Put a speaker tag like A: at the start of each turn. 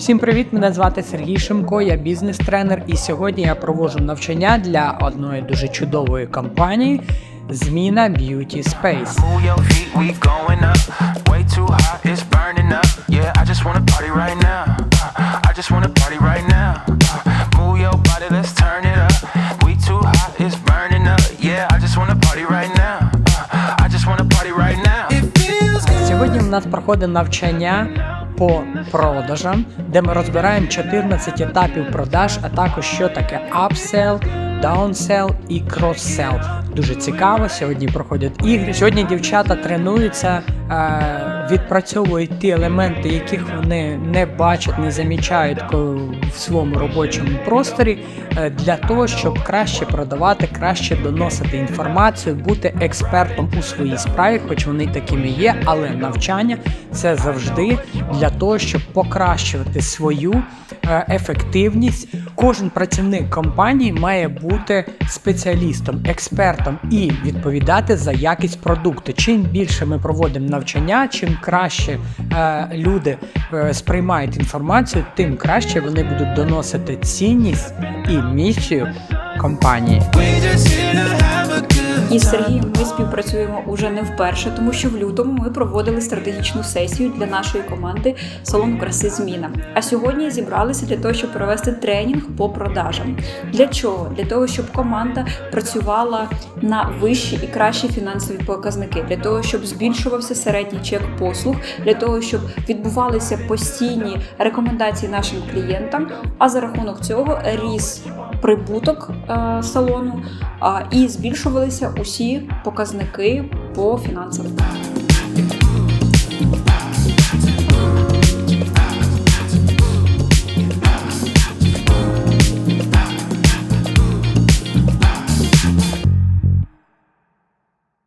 A: Усім привіт! Мене звати Сергій Шимко, я бізнес-тренер, і сьогодні я проводжу навчання для одної дуже чудової компанії Зміна Beauty Space. Сьогодні у нас проходить навчання по продажам, де ми розбираємо 14 етапів продаж, а також що таке апсел, даунсел і cross-sell. Дуже цікаво. Сьогодні проходять ігри. Сьогодні дівчата тренуються, відпрацьовують ті елементи, яких вони не бачать, не замічають в своєму робочому просторі, е, для того, щоб краще продавати, краще доносити інформацію, бути експертом у своїй справі, хоч вони такими є, але навчання це завжди для того, щоб покращувати свою е, ефективність. Кожен працівник компанії має бути спеціалістом, експертом і відповідати за якість продукту. Чим більше ми проводимо навчання, чим краще е, люди е, сприймають інформацію, тим краще вони будуть доносити цінність і місію компанії.
B: Співпрацюємо уже не вперше, тому що в лютому ми проводили стратегічну сесію для нашої команди салону краси Зміна. А сьогодні зібралися для того, щоб провести тренінг по продажам. Для чого? Для того, щоб команда працювала на вищі і кращі фінансові показники, для того, щоб збільшувався середній чек послуг, для того, щоб відбувалися постійні рекомендації нашим клієнтам. А за рахунок цього ріс прибуток е, салону і збільшувалися усі показники по фінансовим.